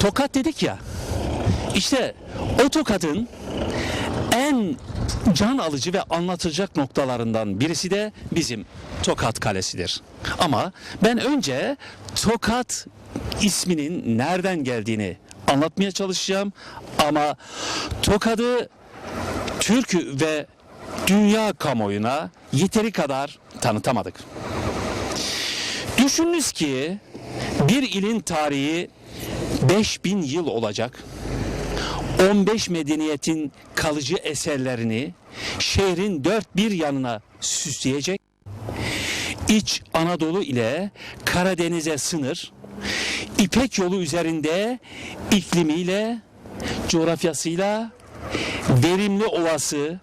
Tokat dedik ya. İşte o tokadın en can alıcı ve anlatacak noktalarından birisi de bizim Tokat Kalesi'dir. Ama ben önce Tokat isminin nereden geldiğini anlatmaya çalışacağım. Ama Tokat'ı Türk ve dünya kamuoyuna yeteri kadar tanıtamadık. Düşününüz ki bir ilin tarihi 5000 yıl olacak. 15 medeniyetin kalıcı eserlerini şehrin dört bir yanına süsleyecek. İç Anadolu ile Karadeniz'e sınır, İpek yolu üzerinde iklimiyle, coğrafyasıyla, verimli ovası,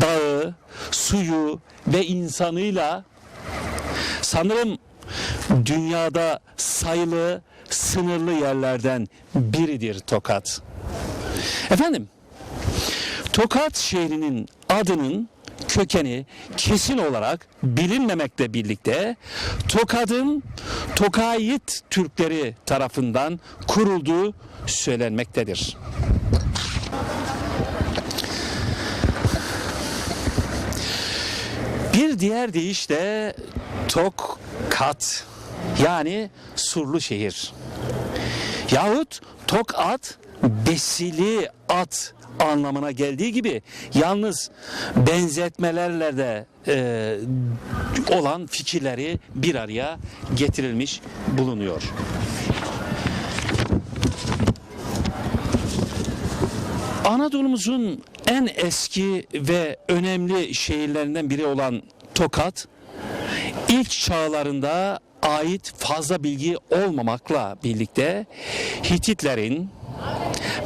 dağı, suyu ve insanıyla sanırım dünyada sayılı sınırlı yerlerden biridir Tokat. Efendim, Tokat şehrinin adının kökeni kesin olarak bilinmemekle birlikte Tokat'ın Tokayit Türkleri tarafından kurulduğu söylenmektedir. Bir diğer deyişle Tokat yani surlu şehir. Yahut tok at besili at anlamına geldiği gibi yalnız benzetmelerle de e, olan fikirleri bir araya getirilmiş bulunuyor. Anadolu'muzun en eski ve önemli şehirlerinden biri olan Tokat, ilk çağlarında ait fazla bilgi olmamakla birlikte Hititlerin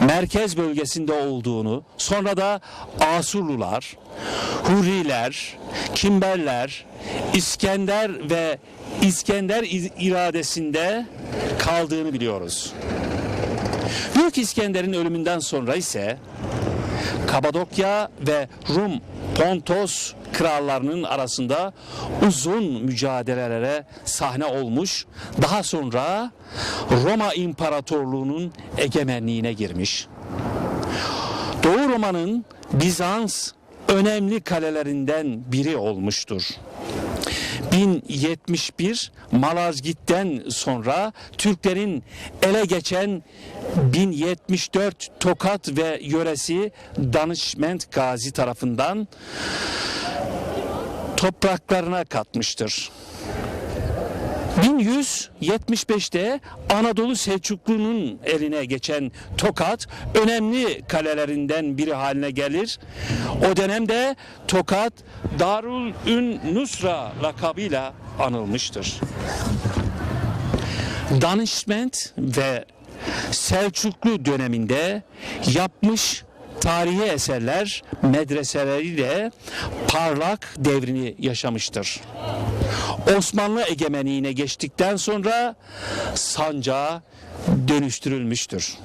merkez bölgesinde olduğunu, sonra da Asurlular, Hurriler, Kimberler, İskender ve İskender iradesinde kaldığını biliyoruz. Büyük İskender'in ölümünden sonra ise Kabadokya ve Rum Pontos krallarının arasında uzun mücadelelere sahne olmuş. Daha sonra Roma İmparatorluğu'nun egemenliğine girmiş. Doğu Roma'nın Bizans önemli kalelerinden biri olmuştur. 1071 Malazgirt'ten sonra Türklerin ele geçen 1074 Tokat ve yöresi Danışment Gazi tarafından topraklarına katmıştır. 1175'te Anadolu Selçuklu'nun eline geçen Tokat önemli kalelerinden biri haline gelir. O dönemde Tokat Darul Ün Nusra lakabıyla anılmıştır. Danışment ve Selçuklu döneminde yapmış tarihi eserler medreseleriyle parlak devrini yaşamıştır. Osmanlı egemenliğine geçtikten sonra sancağa dönüştürülmüştür.